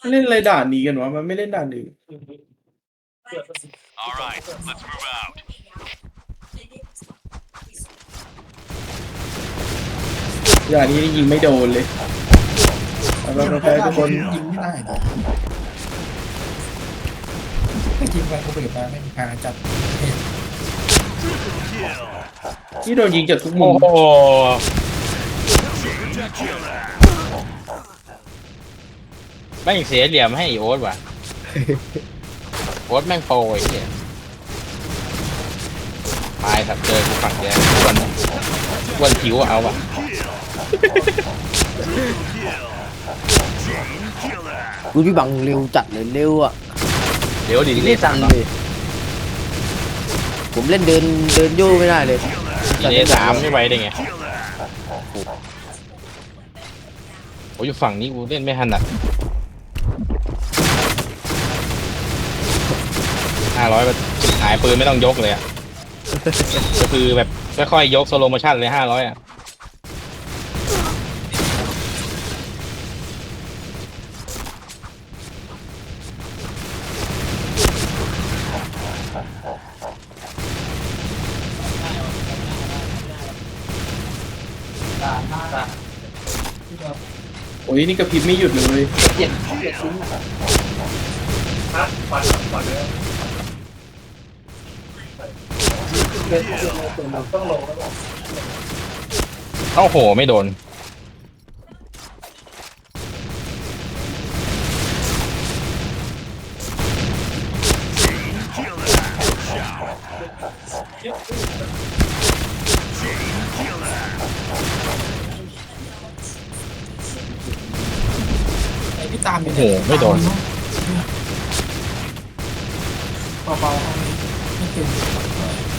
มันเล่นอะไรด่านนี้กันวะ มันไม่เล่นด่านอื่น All right, let's move out. ด่านนี้นี่ยิงไม่โดนเลยเอาเราแพ้ทุกคนยิงไม่ได้เลยไม่ยิงไปกูเปิดมาไม่มีการจัดเหตุนี่โดนยิงจากทุกมุโอ้มโหแม่งเสียเหลี่ยมให้อีโอ๊ตว่ะ โอ๊ตแม่งโปรไอ้เนี่ยตายสับเจอกูฝั่งแดงอ้วันอ้วันผิวเอาว่ะกูพี่บังเร็วจัดเลยเร็วอะเดี๋ยวดิไม่สั่งเลยผมเล่นเดินเดินโย่ไม่ได้เลยดีเลสามไม่ไหวได้ไงโอ้ยอยู่ฝั่งนี้กูเล่นไม่ถนัด ห้าร้อยหายปืนไม่ต้องยกเลยอะ ก็คือแบบค่อยๆยกสโลโมชั่นเลยห้าร้อยอะโอ้ยนี่กระพริบไม่หยุดเลยเอ้าโห ไม่โดน ไอ้พี่ตามอยู่โอ้โหไม่โดน เบาๆเอานี้ไม่เต็ม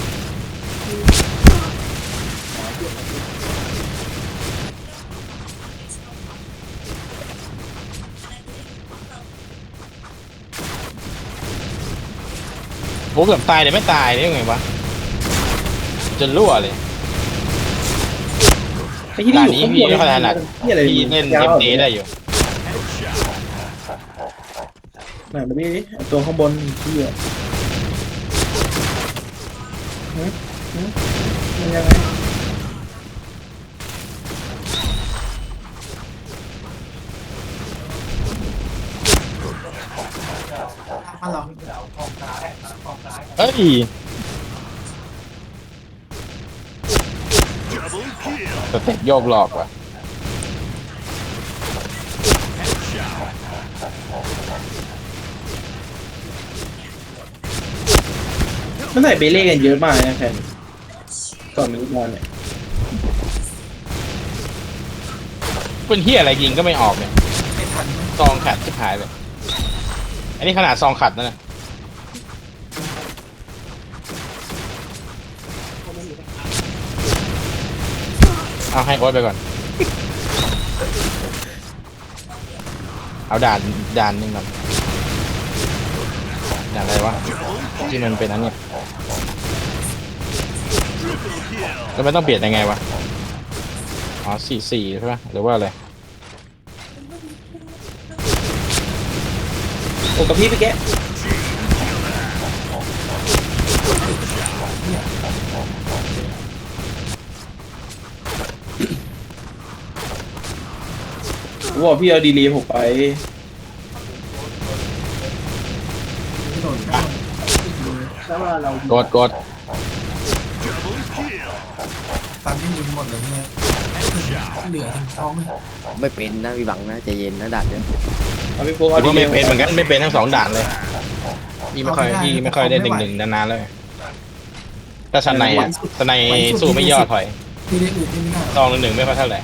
โอ้เกือบตายเลยไม่ตายได้ยังไงวะจนรั่วเลยไอ้ที่นี่อยู่ข้างบนด่านนี้พี่ไม่ค่อยถนัดที่อะไรพี่เล่นเกมเตได้อยู่ไหนมาดิไอ้ตัวข้างบนที่อะฮะฮะ มันยังไงถ้าเราเฮ้ยสเต็ปโยกหลอกว่ะมันใส่เบเล่กันเยอะมากนะแฟน ก่อนนี้บอลเนี่ยเป็นเฮียอะไรยิงก็ไม่ออกเนี่ยไม่ทันซองขัดชิบหายเลยอันนี้ขนาดซองขัดนะเนี่ยเอาให้โอ๊ตไปก่อน เอาด่านด่านหนึ่งก่อนด่านอะไรวะที่มันเป็นอันเนี้ย แล้วมันต้องเปลี่ยนยังไงวะ อ๋อสี่สี่ใช่ปะหรือว่าอะไรโอ้กับพี่ไปแกะผมบอกพี่เอาดีลีผมไปไม่โดนกดกด ตามที่ยิงหมดเลยเนี่ยเหลือถึงท้องเลยไม่เป็นนะพี่บังนะใจเย็นนะดัดเนี่ยเอาพี่โฟกผเอามดีก็ลีไม่เป็นเหมือนกันไม่เป็นทั้งสองด่านเลยพี่ไม่ค่อยพี่ไม่ค่อยได้หนึ่งหนึ่งนานๆเลยถ้าสไนอะสไนสู้ไม่ย่อถอยที่ได้อื่นที่ไม่ได้ซองหนึ่งหนึ่งไม่ค่อยเท่าไหร่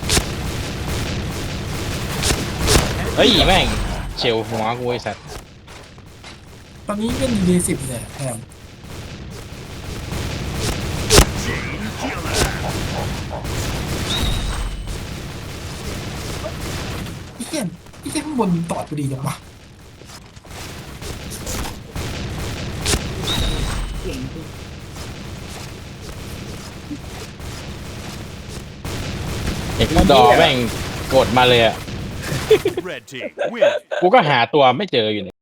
เฮ้ยแม่งเชลหัวกูไอ้สัตว์ตอนนี้เป็นดีสิบเนี่ยแถม พี่เขียนพี่เขียนข้างบนตอดพอดีจังวะเอกดอแม่งกดมาเลยอะ Red team win. กูก็หาตัวไม่เจออยู่เนี่ย